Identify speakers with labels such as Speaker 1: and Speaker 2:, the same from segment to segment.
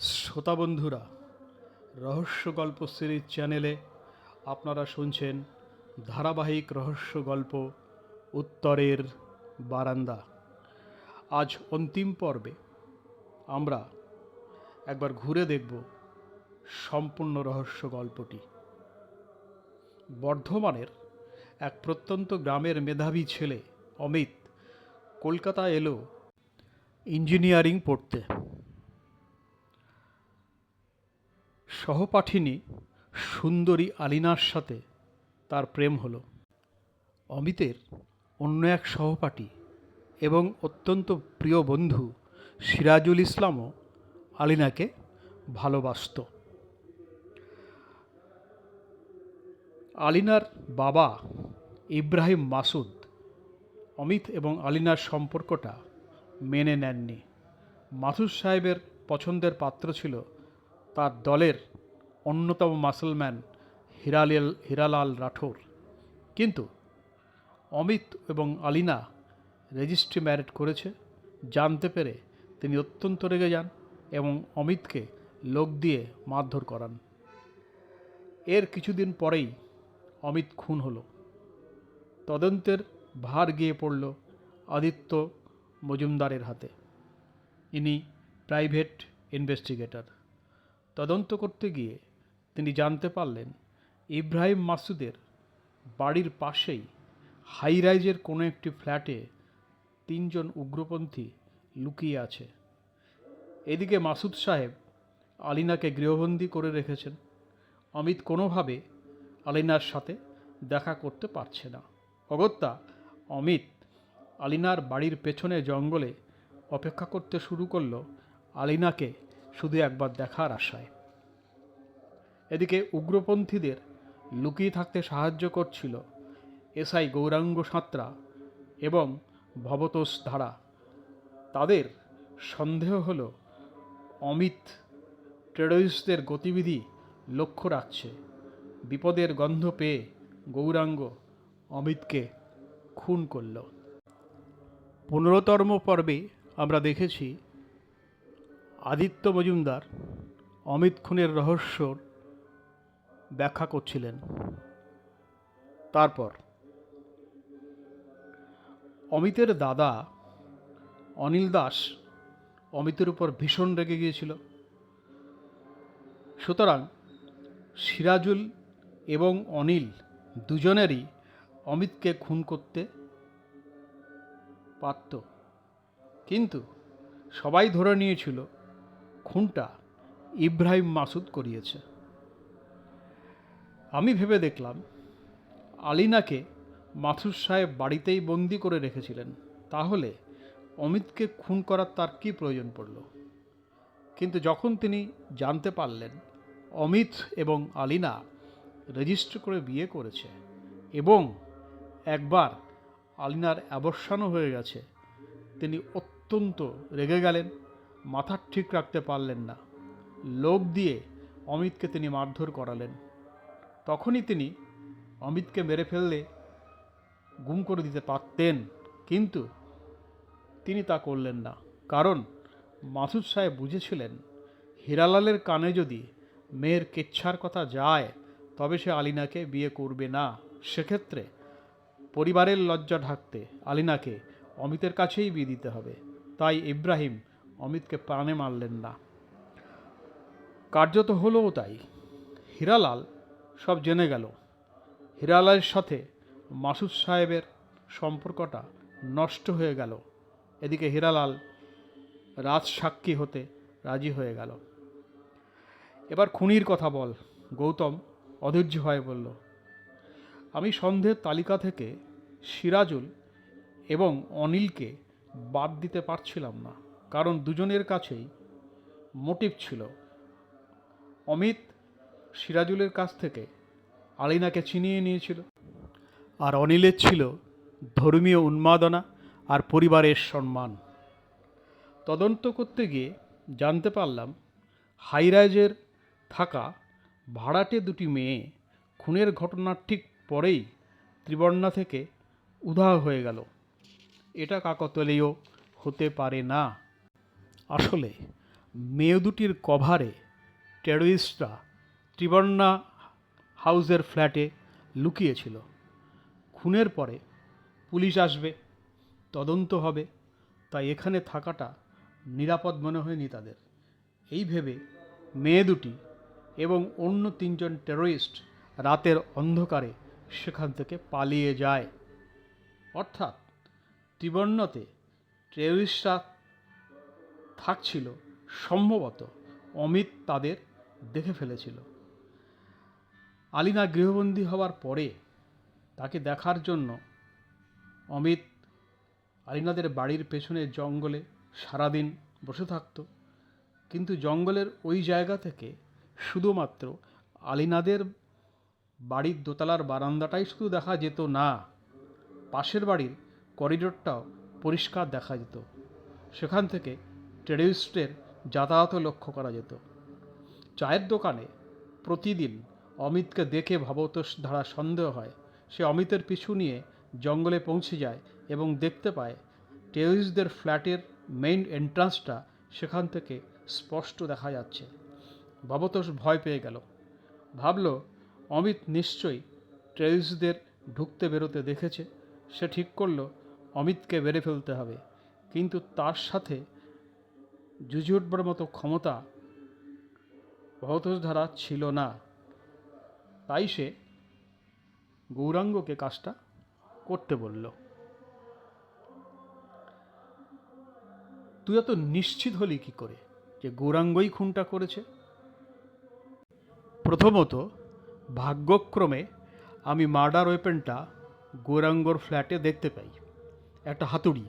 Speaker 1: শ্রোতা বন্ধুরা রহস্য গল্প সিরিজ চ্যানেলে আপনারা শুনছেন ধারাবাহিক রহস্য গল্প উত্তরের বারান্দা। আজ অন্তিম পর্বে আমরা একবার ঘুরে দেখব সম্পূর্ণ রহস্য গল্পটি বর্ধমানের এক প্রত্যন্ত গ্রামের মেধাবী ছেলে অমিত কলকাতা এলো ইঞ্জিনিয়ারিং পড়তে। সহপাঠিনী সুন্দরী আলিনার সাথে তার প্রেম হলো। অমিতের অন্য এক সহপাঠী এবং অত্যন্ত প্রিয় বন্ধু সিরাজুল ইসলামও আলিনাকে ভালোবাসত। আলিনার বাবা ইব্রাহিম মাসুদ অমিত এবং আলিনার সম্পর্কটা মেনে নেননি। মাসুদ সাহেবের পছন্দের পাত্র ছিল তার দলের অন্যতম মাসলম্যান হিরালাল হিরালাল রাঠোর। কিন্তু অমিত এবং আলিনা রেজিস্ট্রি ম্যারেট করেছে। জানতে পেরে তিনি অত্যন্ত রেগে যান এবং অমিতকে লোক দিয়ে মারধর করান। এর কিছুদিন পরেই অমিত খুন হলো। তদন্তের ভার গিয়ে পড়ল আদিত্য মজুমদারের হাতে। ইনি প্রাইভেট ইনভেস্টিগেটর তদন্ত করতে গিয়ে তিনি জানতে পারলেন, ইব্রাহিম মাসুদের বাড়ির পাশেই হাই রাইজের কোনো একটি ফ্ল্যাটে তিনজন উগ্রপন্থী লুকিয়ে আছে। এদিকে মাসুদ সাহেব আলিনাকে গৃহবন্দী করে রেখেছেন। অমিত কোনোভাবে আলিনার সাথে দেখা করতে পারছে না। অগত্যা অমিত আলিনার বাড়ির পেছনে জঙ্গলে অপেক্ষা করতে শুরু করল আলিনাকে শুধু একবার দেখার আশায়। এদিকে উগ্রপন্থীদের লুকিয়ে থাকতে সাহায্য করছিল এসআই গৌরাঙ্গ সাঁতরা এবং ভবতোষ ধারা। তাদের সন্দেহ হল অমিত টেররিস্টদের গতিবিধি লক্ষ্য রাখছে। বিপদের গন্ধ পেয়ে গৌরাঙ্গ অমিতকে খুন করল। পনেরোতম পর্বে আমরা দেখেছি আদিত্য মজুমদার অমিত খুনের রহস্যর ব্যাখ্যা করছিলেন। তারপর, অমিতের দাদা অনিল দাস অমিতের উপর ভীষণ রেগে গিয়েছিল। সুতরাং সিরাজুল এবং অনিল দুজনেরই অমিতকে খুন করতে পারত। কিন্তু সবাই ধরে নিয়েছিল, খুনটা ইব্রাহিম মাসুদ করিয়েছে। আমি ভেবে দেখলাম আলিনাকে মাথুর সাহেব বাড়িতেই বন্দি করে রেখেছিলেন। তাহলে অমিতকে খুন করার তার কী প্রয়োজন পড়ল? কিন্তু যখন তিনি জানতে পারলেন, অমিত এবং আলিনা রেজিস্টার করে বিয়ে করেছে এবং একবার আলিনার অবসানও হয়ে গেছে, তিনি অত্যন্ত রেগে গেলেন, মাথা ঠিক রাখতে পারলেন না। লোক দিয়ে অমিতকে তিনি মারধর করালেন। তখনই তিনি অমিতকে মেরে ফেললে গুম করে দিতে পারতেন, কিন্তু তিনি তা করলেন না। কারণ মাসুদ সাহেব বুঝেছিলেন, হিরালালের কানে যদি মেয়ের কেচ্ছার কথা যায়, তবে সে আলিনাকে বিয়ে করবে না। সেক্ষেত্রে পরিবারের লজ্জা ঢাকতে আলিনাকে অমিতের কাছেই বিয়ে দিতে হবে। তাই ইব্রাহিম অমিতকে প্রাণে মারলেন না। কার্যত হলোও তাই। হীরালাল সব জেনে গেল। হীরালালের সাথে মাসুদ সাহেবের সম্পর্কটা নষ্ট হয়ে গেল। এদিকে হীরালাল রাজ সাক্ষী হতে রাজি হয়ে গেল। এবার খুনির কথা বল, গৌতম অধৈর্য হয়ে বলল, আমি সন্ধ্যের তালিকা থেকে সিরাজুল এবং অনিলকে বাদ দিতে পারছিলাম না। কারণ দুজনের কাছেই মোটিভ ছিল। অমিত সিরাজুলের কাছ থেকে আলিনাকে চিনিয়ে নিয়েছিল। আর অনিলের ছিল ধর্মীয় উন্মাদনা আর পরিবারের সম্মান। তদন্ত করতে গিয়ে জানতে পারলাম হাইরাইজের থাকা ভাড়াটে দুটি মেয়ে খুনের ঘটনার ঠিক পরেই ত্রিবর্ণা থেকে উধাও হয়ে গেল। এটা কাকতলীয় হতে পারে না। আসলে মেয়ে দুটির কভারে টেরোরিস্টরা ত্রিবর্ণা হাউসের ফ্ল্যাটে লুকিয়েছিল। খুনের পরে পুলিশ আসবে, তদন্ত হবে, তাই এখানে থাকাটা নিরাপদ মনে হয়নি তাদের। এই ভেবে মেয়ে দুটি এবং অন্য তিনজন টেরোরিস্ট রাতের অন্ধকারে সেখান থেকে পালিয়ে যায়। অর্থাৎ ত্রিবর্ণতে টেরোরিস্টরা থাকছিল, সম্ভবত অমিত তাদের দেখে ফেলেছিল। আলিনা গৃহবন্দী হওয়ার পরে তাকে দেখার জন্য অমিত আলিনাদের বাড়ির পেছনে জঙ্গলে সারাদিন বসে থাকতো। কিন্তু জঙ্গলের ওই জায়গা থেকে শুধুমাত্র আলিনাদের বাড়ির দোতলার বারান্দাটাই শুধু দেখা যেত না, পাশের বাড়ির করিডোরটাও পরিষ্কার দেখা যেত। সেখান থেকে টেরিস্টের যাতায়াতও লক্ষ্য করা যেত। চায়ের দোকানে প্রতিদিন অমিতকে দেখে ভবতোষ ধারা সন্দেহ হয়। সে অমিতের পিছু নিয়ে জঙ্গলে পৌঁছে যায় এবং দেখতে পায় টেরিস্টদের ফ্ল্যাটের মেইন এন্ট্রান্সটা সেখান থেকে স্পষ্ট দেখা যাচ্ছে। ভবতোষ ভয় পেয়ে গেল। ভাবল, অমিত নিশ্চয়ই টেরিস্টদের ঢুকতে বেরোতে দেখেছে। সে ঠিক করল, অমিতকে বেড়ে ফেলতে হবে। কিন্তু তার সাথে জুঝে উঠবার মতো ক্ষমতা ভবতোষ ধারা ছিল না। তাই সে গৌরাঙ্গকে কাজটা করতে বলল। তুই এত নিশ্চিত হলি কি করে যে গৌরাঙ্গই খুনটা করেছে? প্রথমত, ভাগ্যক্রমে আমি মার্ডার ওয়েপেনটা গৌরাঙ্গর ফ্ল্যাটে দেখতে পাই। একটা হাতুড়ি,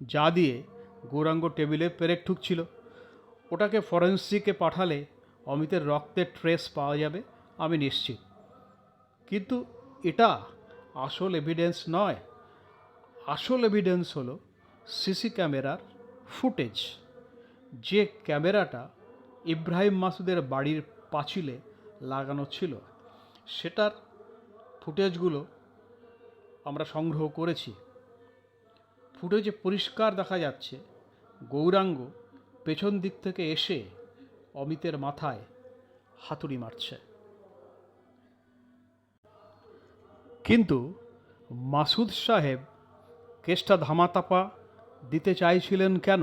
Speaker 1: যা দিয়ে গৌরাঙ্গ টেবিলে পেরেক ঠুকছিল। ওটাকে ফরেন্সিকে পাঠালে অমিতের রক্তের ট্রেস পাওয়া যাবে, আমি নিশ্চিত। কিন্তু এটা আসল এভিডেন্স নয়। আসল এভিডেন্স হলো সিসি ক্যামেরার ফুটেজ। যে ক্যামেরাটা ইব্রাহিম মাসুদের বাড়ির পাঁচিলে লাগানো ছিল, সেটার ফুটেজগুলো আমরা সংগ্রহ করেছি। ফুটেজে পরিষ্কার দেখা যাচ্ছে, গৌরাঙ্গ পেছন দিক থেকে এসে অমিতের মাথায় হাতুড়ি মারছে। কিন্তু মাসুদ সাহেব কেসটা ধামাতাপা দিতে চাইছিলেন কেন?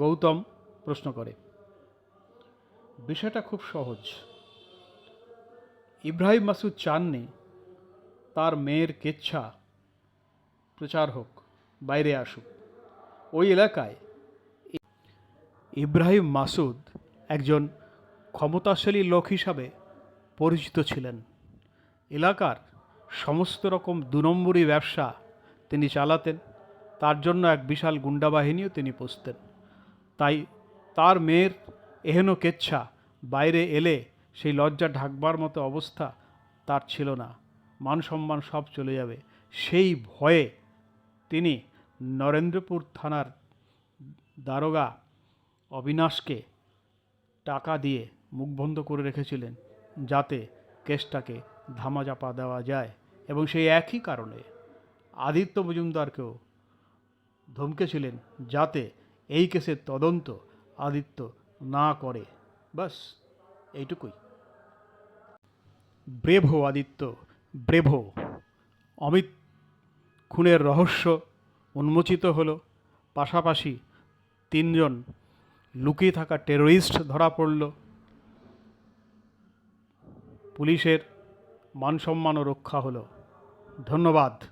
Speaker 1: গৌতম প্রশ্ন করে, বিষয়টা খুব সহজ। ইব্রাহিম মাসুদ চাননি, তার মেয়ের কেচ্ছা প্রচার হোক, বাইরে আসুক। ওই এলাকায় ইব্রাহিম মাসুদ একজন ক্ষমতাশালী লোক হিসাবে পরিচিত ছিলেন। এলাকার সমস্ত রকম দু নম্বরী ব্যবসা তিনি চালাতেন, তার জন্য এক বিশাল গুন্ডা বাহিনীও তিনি পুষতেন। তাই তার মেয়ের এহেন কেচ্ছা বাইরে এলে সেই লজ্জা ঢাকবার মতো অবস্থা তার ছিল না। মান সম্মান সব চলে যাবে। সেই ভয়ে তিনি নরেন্দ্রপুর থানার দারোগা অবিনাশকে টাকা দিয়ে মুখ বন্ধ করে রেখেছিলেন। যাতে কেসটাকে ধামাচাপা দেওয়া যায়। এবং সেই একই কারণে আদিত্য মজুমদারকেও ধমকেছিলেন যাতে এই কেসের তদন্ত আদিত্য না করে। বাস, এইটুকুই। ব্রেভো আদিত্য, ব্রেভো অমিত খুনের রহস্য উন্মোচিত হলো। পাশাপাশি তিনজন লুকিয়ে থাকা টেররিস্ট ধরা পড়ল। পুলিশের মান সম্মানও রক্ষা হলো। ধন্যবাদ।